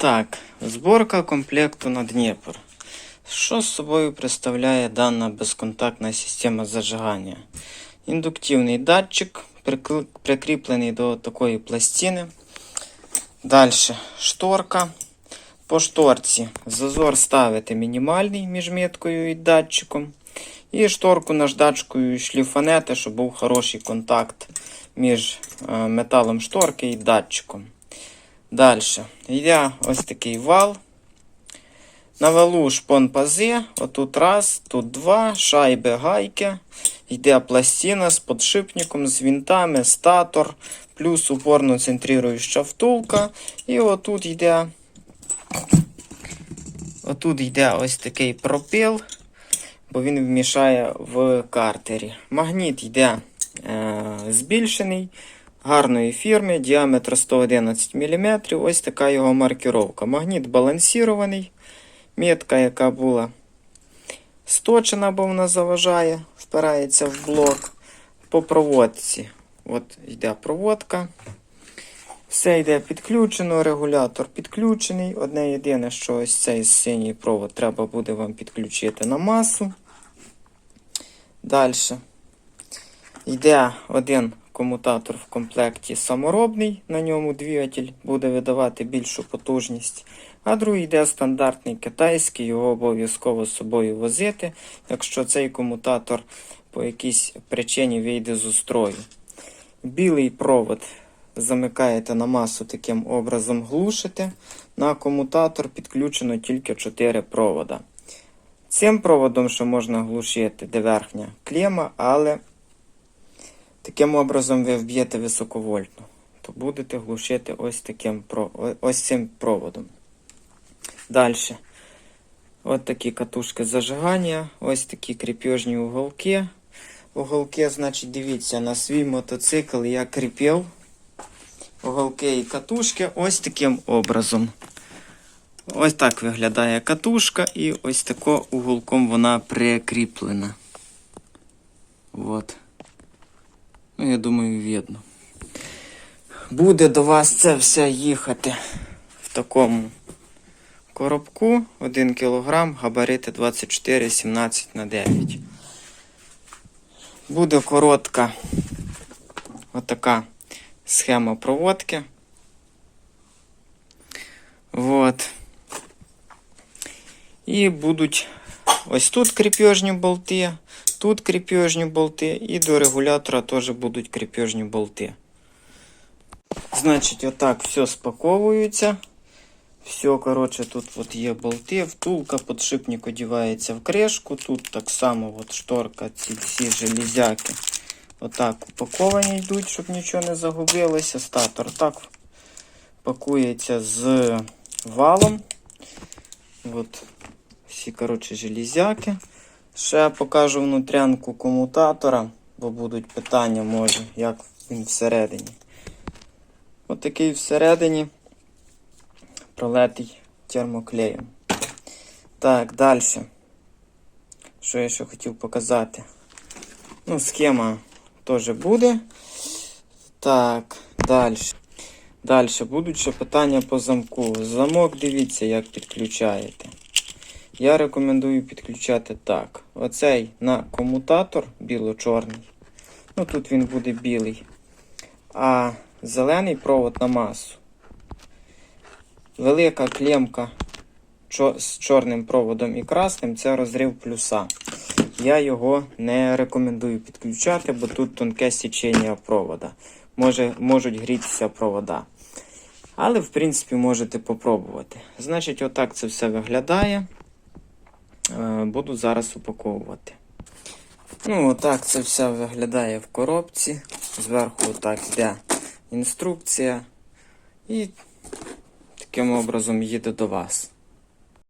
Так, зборка комплекту на Дніпр. Що з собою представляє дана безконтактна система зажигання? Індуктивний датчик, прикріплений до такої пластини. Далі шторка. По шторці зазор ставити мінімальний між міткою і датчиком. І шторку наждачкою шліфанете, щоб був хороший контакт між е, металом шторки і датчиком. Далі. Йде ось такий вал. На валу шпон пази. Отут раз, тут два, шайби гайки. Йде пластина з подшипником, з вінтами, статор, плюс упорно центруюча втулка. І отут йде. Отут йде ось такий пропил, бо він вмішає в картері. Магніт йде е, збільшений гарної фірми, діаметр 111 мм. Ось така його маркіровка. Магніт балансірований. Метка, яка була сточена, бо вона заважає, впирається в блок. По проводці. От йде проводка. Все йде підключено, регулятор підключений. Одне єдине, що ось цей синій провод треба буде вам підключити на масу. Далі. Йде один комутатор в комплекті саморобний, на ньому двигатель буде видавати більшу потужність. А другий йде стандартний китайський, його обов'язково з собою возити, якщо цей комутатор по якійсь причині вийде з устрою. Білий провод замикаєте на масу таким образом глушите. На комутатор підключено тільки 4 провода. Цим проводом ще можна глушити, де верхня клема, але таким образом ви вб'єте високовольтну, то будете глушити ось таким ось цим проводом. Далі. Ось такі катушки зажигання, ось такі кріпежні уголки. Уголки, значить, дивіться, на свій мотоцикл я кріпив уголки і катушки ось таким образом. Ось так виглядає катушка, і ось тако уголком вона прикріплена. От. Ну, я думаю, видно. Буде до вас це все їхати в такому коробку 1 кг, габарити 24 17 на 9. Буде коротка отака схема проводки. Вот. І будуть ось тут кріпежні болти, тут кріпежні болти, і до регулятора теж будуть кріпежні болти. Значить, отак все спаковується. Все, коротше, тут от є болти, втулка, подшипник одівається в кришку. Тут так само от шторка, ці всі железяки. Отак упаковані йдуть, щоб нічого не загубилося. Статор так пакується з валом. От всі, коротше, железяки. Ще покажу внутрянку комутатора, бо будуть питання, може, як він всередині. Отакий всередині пролетий термоклеєм. Так, далі. Що я ще хотів показати? Ну, схема теж буде. Так, далі. Далі будуть ще питання по замку. Замок дивіться, як підключаєте. Я рекомендую підключати так. Оцей на комутатор біло-чорний. Ну тут він буде білий. А зелений провод на масу. Велика клемка з чорним проводом і красним це розрив плюса. Я його не рекомендую підключати, бо тут тонке січення провода. Може, можуть грітися провода. Але, в принципі, можете попробувати. Значить, отак це все виглядає. Е, Буду зараз упаковувати. Ну, отак це все виглядає в коробці. Зверху отак йде інструкція. І таким образом їде до вас.